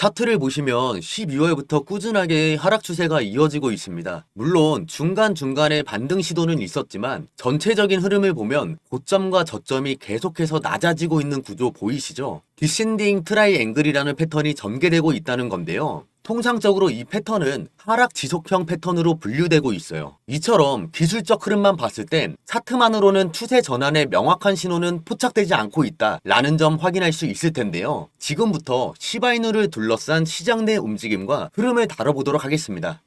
차트를 보시면 12월부터 꾸준하게 하락 추세가 이어지고 있습니다. 물론 중간중간에 반등 시도는 있었지만 전체적인 흐름을 보면 고점과 저점이 계속해서 낮아지고 있는 구조 보이시죠? 디신딩 트라이앵글이라는 패턴이 전개되고 있다는 건데요. 통상적으로 이 패턴은 하락 지속형 패턴으로 분류되고 있어요. 이처럼 기술적 흐름만 봤을 땐 차트만으로는 추세 전환의 명확한 신호는 포착되지 않고 있다 라는 점 확인할 수 있을 텐데요. 지금부터 시바이누를 둘러싼 시장 내 움직임과 흐름을 다뤄보도록 하겠습니다.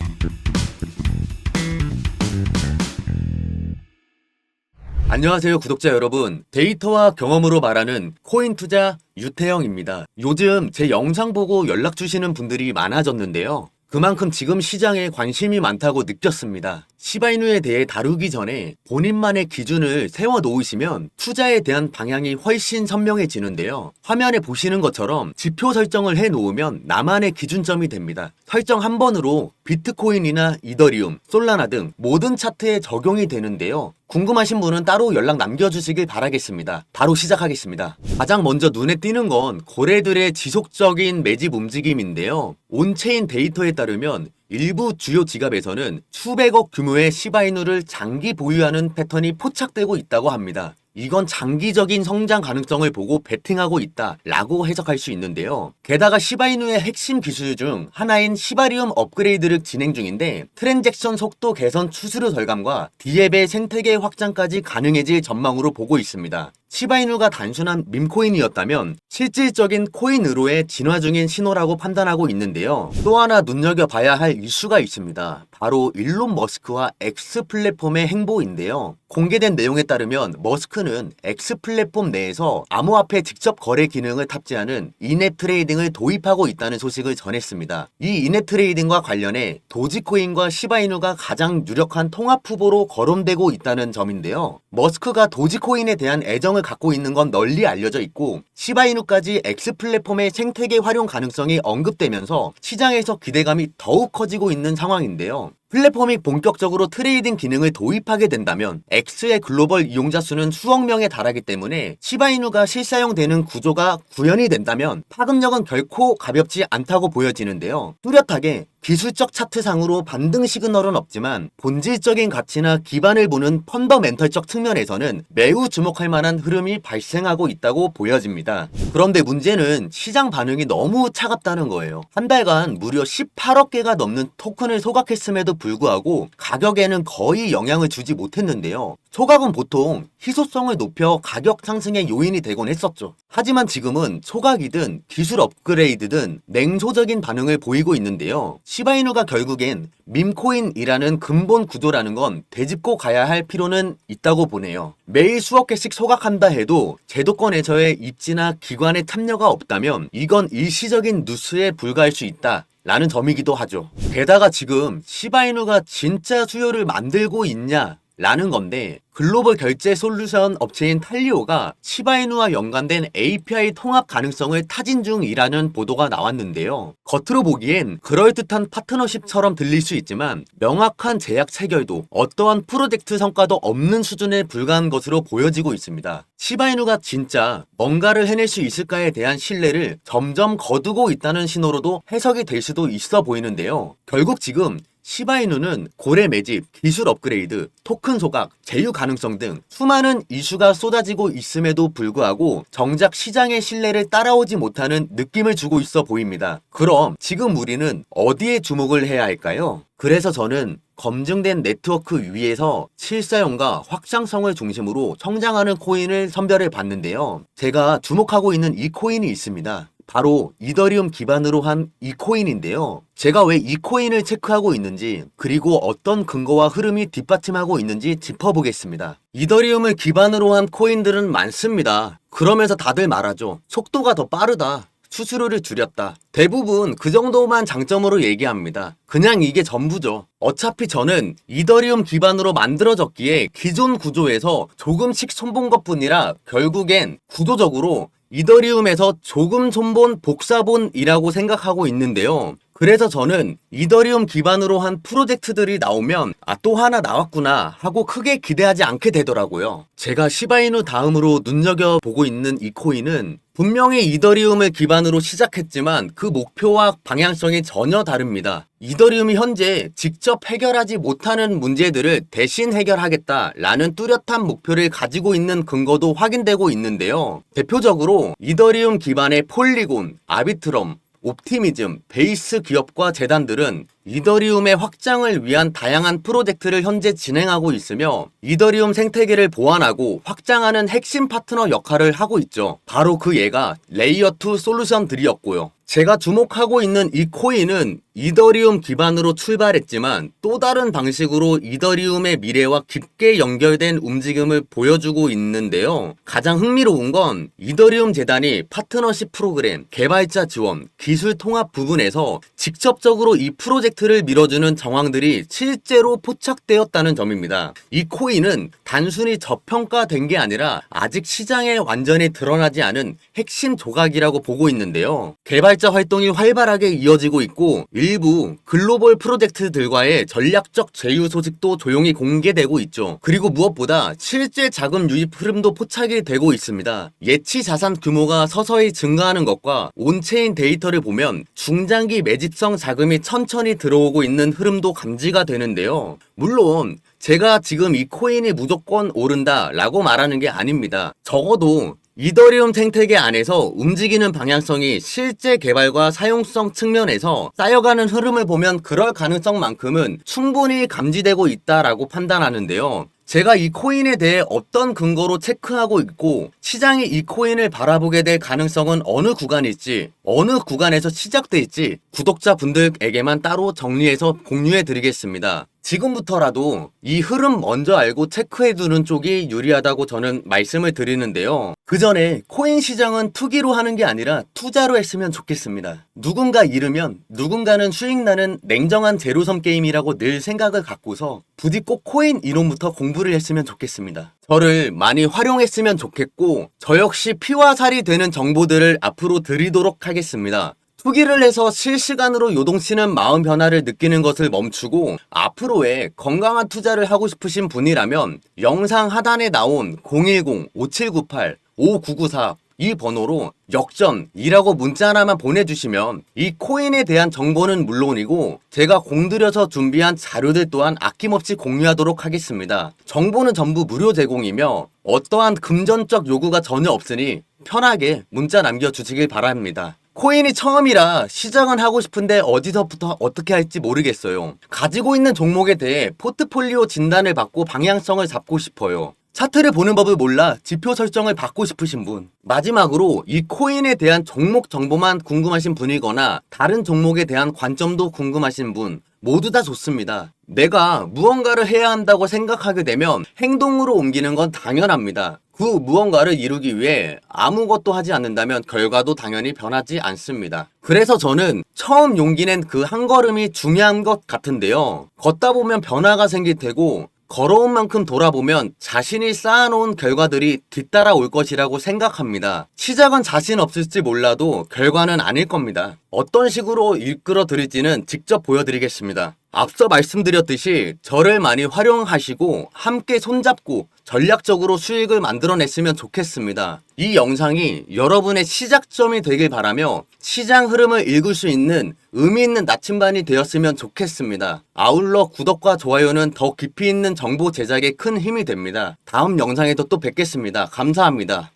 안녕하세요 구독자 여러분. 데이터와 경험으로 말하는 코인 투자 유태영입니다. 요즘 제 영상 보고 연락 주시는 분들이 많아졌는데요. 그만큼 지금 시장에 관심이 많다고 느꼈습니다 시바이누에 대해 다루기 전에 본인만의 기준을 세워 놓으시면 투자에 대한 방향이 훨씬 선명해지는데요. 화면에 보시는 것처럼 지표 설정을 해 놓으면 나만의 기준점이 됩니다. 설정 한 번으로 비트코인이나 이더리움, 솔라나 등 모든 차트에 적용이 되는데요. 궁금하신 분은 따로 연락 남겨주시길 바라겠습니다. 바로 시작하겠습니다. 가장 먼저 눈에 띄는 건 고래들의 지속적인 매집 움직임인데요. 온체인 데이터에 따르면 일부 주요 지갑에서는 수백억 규모의 시바이누를 장기 보유하는 패턴이 포착되고 있다고 합니다. 이건 장기적인 성장 가능성을 보고 베팅하고 있다 라고 해석할 수 있는데요. 게다가 시바이누의 핵심 기술 중 하나인 시바리움 업그레이드를 진행 중인데 트랜잭션 속도 개선 추수료 절감과 디앱의 생태계 확장까지 가능해질 전망으로 보고 있습니다. 시바이누가 단순한 밈코인이었다면 실질적인 코인으로의 진화 중인 신호라고 판단하고 있는데요. 또 하나 눈여겨봐야 할 이슈가 있습니다. 바로 일론 머스크와 X 플랫폼의 행보인데요. 공개된 내용에 따르면 머스크는 X 플랫폼 내에서 암호화폐 직접 거래 기능을 탑재하는 이넷 트레이딩을 도입하고 있다는 소식을 전했습니다. 이 이넷 트레이딩과 관련해 도지코인과 시바이누가 가장 유력한 통합 후보로 거론되고 있다는 점인데요. 머스크가 도지코인에 대한 애정을 갖고 있는 건 널리 알려져 있고 시바이누까지 X 플랫폼의 생태계 활용 가능성이 언급되면서 시장에서 기대감이 더욱 커지고 있는 상황인데요. 플랫폼이 본격적으로 트레이딩 기능을 도입하게 된다면 X의 글로벌 이용자 수는 수억 명에 달하기 때문에 시바이누가 실사용되는 구조가 구현이 된다면 파급력은 결코 가볍지 않다고 보여지는데요. 뚜렷하게 기술적 차트상으로 반등 시그널은 없지만 본질적인 가치나 기반을 보는 펀더멘털적 측면에서는 매우 주목할 만한 흐름이 발생하고 있다고 보여집니다. 그런데 문제는 시장 반응이 너무 차갑다는 거예요. 한 달간 무려 18억 개가 넘는 토큰을 소각했음에도 불구하고 가격에는 거의 영향을 주지 못했는데요. 소각은 보통 희소성을 높여 가격 상승의 요인이 되곤 했었죠. 하지만 지금은 소각이든 기술 업그레이드든 냉소적인 반응을 보이고 있는데요. 시바이누가 결국엔 밈코인이라는 근본 구조라는 건 되짚고 가야 할 필요는 있다고 보네요. 매일 수억 개씩 소각한다 해도 제도권에서의 입지나 기관의 참여가 없다면 이건 일시적인 누스에 불과할 수 있다. 라는 점이기도 하죠. 게다가 지금 시바이누가 진짜 수요를 만들고 있냐? 라는 건데 글로벌 결제 솔루션 업체인 탈리오가 시바이누와 연관된 API 통합 가능성을 타진 중이라는 보도가 나왔는데요. 겉으로 보기엔 그럴듯한 파트너십처럼 들릴 수 있지만 명확한 제약 체결도 어떠한 프로젝트 성과도 없는 수준에 불과한 것으로 보여지고 있습니다. 시바이누가 진짜 뭔가를 해낼 수 있을까에 대한 신뢰를 점점 거두고 있다는 신호로도 해석이 될 수도 있어 보이는데요. 결국 지금 시바이누는 고래 매집, 기술 업그레이드, 토큰 소각, 제휴 가능성 등 수많은 이슈가 쏟아지고 있음에도 불구하고 정작 시장의 신뢰를 따라오지 못하는 느낌을 주고 있어 보입니다. 그럼 지금 우리는 어디에 주목을 해야 할까요? 그래서 저는 검증된 네트워크 위에서 실사용과 확장성을 중심으로 성장하는 코인을 선별해 봤는데요. 제가 주목하고 있는 이 코인이 있습니다. 바로 이더리움 기반으로 한 이 코인인데요. 제가 왜 이 코인을 체크하고 있는지 그리고 어떤 근거와 흐름이 뒷받침하고 있는지 짚어보겠습니다. 이더리움을 기반으로 한 코인들은 많습니다. 그러면서 다들 말하죠. 속도가 더 빠르다. 수수료를 줄였다. 대부분 그 정도만 장점으로 얘기합니다. 그냥 이게 전부죠. 어차피 저는 이더리움 기반으로 만들어졌기에 기존 구조에서 조금씩 손본 것 뿐이라 결국엔 구조적으로 이더리움에서 조금 손본 복사본이라고 생각하고 있는데요. 그래서 저는 이더리움 기반으로 한 프로젝트들이 나오면 아 또 하나 나왔구나 하고 크게 기대하지 않게 되더라고요. 제가 시바이누 다음으로 눈여겨보고 있는 이 코인은 분명히 이더리움을 기반으로 시작했지만 그 목표와 방향성이 전혀 다릅니다. 이더리움이 현재 직접 해결하지 못하는 문제들을 대신 해결하겠다라는 뚜렷한 목표를 가지고 있는 근거도 확인되고 있는데요. 대표적으로 이더리움 기반의 폴리곤, 아비트럼, 옵티미즘, 베이스 기업과 재단들은 이더리움의 확장을 위한 다양한 프로젝트를 현재 진행하고 있으며 이더리움 생태계를 보완하고 확장하는 핵심 파트너 역할을 하고 있죠. 바로 그 예가 레이어2 솔루션들이었고요. 제가 주목하고 있는 이 코인은 이더리움 기반으로 출발했지만 또 다른 방식으로 이더리움의 미래와 깊게 연결된 움직임을 보여주고 있는데요. 가장 흥미로운 건 이더리움 재단이 파트너십 프로그램, 개발자 지원, 기술 통합 부분에서 직접적으로 이 프로젝트를 밀어주는 정황들이 실제로 포착되었다는 점입니다. 이 코인은 단순히 저평가된 게 아니라 아직 시장에 완전히 드러나지 않은 핵심 조각이라고 보고 있는데요. 개발자 활동이 활발하게 이어지고 있고 일부 글로벌 프로젝트들과의 전략적 제휴 소식도 조용히 공개되고 있죠. 그리고 무엇보다 실제 자금 유입 흐름도 포착이 되고 있습니다. 예치 자산 규모가 서서히 증가하는 것과 온체인 데이터를 보면 중장기 매집성 자금이 천천히 들어오고 있는 흐름도 감지가 되는데요. 물론 제가 지금 이 코인이 무조건 오른다 라고 말하는 게 아닙니다. 적어도 이더리움 생태계 안에서 움직이는 방향성이 실제 개발과 사용성 측면에서 쌓여가는 흐름을 보면 그럴 가능성만큼은 충분히 감지되고 있다라고 판단하는데요. 제가 이 코인에 대해 어떤 근거로 체크하고 있고 시장이 이 코인을 바라보게 될 가능성은 어느 구간일지 어느 구간에서 시작될지 구독자분들에게만 따로 정리해서 공유해 드리겠습니다. 지금부터라도 이 흐름 먼저 알고 체크해두는 쪽이 유리하다고 저는 말씀을 드리는데요. 그 전에 코인 시장은 투기로 하는 게 아니라 투자로 했으면 좋겠습니다. 누군가 잃으면 누군가는 수익 나는 냉정한 제로섬 게임이라고 늘 생각을 갖고서 부디 꼭 코인 이론부터 공부를 했으면 좋겠습니다. 저를 많이 활용했으면 좋겠고 저 역시 피와 살이 되는 정보들을 앞으로 드리도록 하겠습니다. 투기를 해서 실시간으로 요동치는 마음 변화를 느끼는 것을 멈추고 앞으로의 건강한 투자를 하고 싶으신 분이라면 영상 하단에 나온 010-5798-5994 이 번호로 역전이라고 문자 하나만 보내주시면 이 코인에 대한 정보는 물론이고 제가 공들여서 준비한 자료들 또한 아낌없이 공유하도록 하겠습니다. 정보는 전부 무료 제공이며 어떠한 금전적 요구가 전혀 없으니 편하게 문자 남겨주시길 바랍니다. 코인이 처음이라 시작은 하고 싶은데 어디서부터 어떻게 할지 모르겠어요. 가지고 있는 종목에 대해 포트폴리오 진단을 받고 방향성을 잡고 싶어요. 차트를 보는 법을 몰라 지표 설정을 받고 싶으신 분. 마지막으로 이 코인에 대한 종목 정보만 궁금하신 분이거나 다른 종목에 대한 관점도 궁금하신 분. 모두 다 좋습니다. 내가 무언가를 해야 한다고 생각하게 되면 행동으로 옮기는 건 당연합니다. 그 무언가를 이루기 위해 아무것도 하지 않는다면 결과도 당연히 변하지 않습니다. 그래서 저는 처음 용기 낸 그 한 걸음이 중요한 것 같은데요. 걷다 보면 변화가 생길 테고 걸어온 만큼 돌아보면 자신이 쌓아놓은 결과들이 뒤따라 올 것이라고 생각합니다. 시작은 자신 없을지 몰라도 결과는 아닐 겁니다. 어떤 식으로 이끌어 드릴지는 직접 보여드리겠습니다. 앞서 말씀드렸듯이 저를 많이 활용하시고 함께 손잡고 전략적으로 수익을 만들어냈으면 좋겠습니다. 이 영상이 여러분의 시작점이 되길 바라며 시장 흐름을 읽을 수 있는 의미 있는 나침반이 되었으면 좋겠습니다. 아울러 구독과 좋아요는 더 깊이 있는 정보 제작에 큰 힘이 됩니다. 다음 영상에도 또 뵙겠습니다. 감사합니다.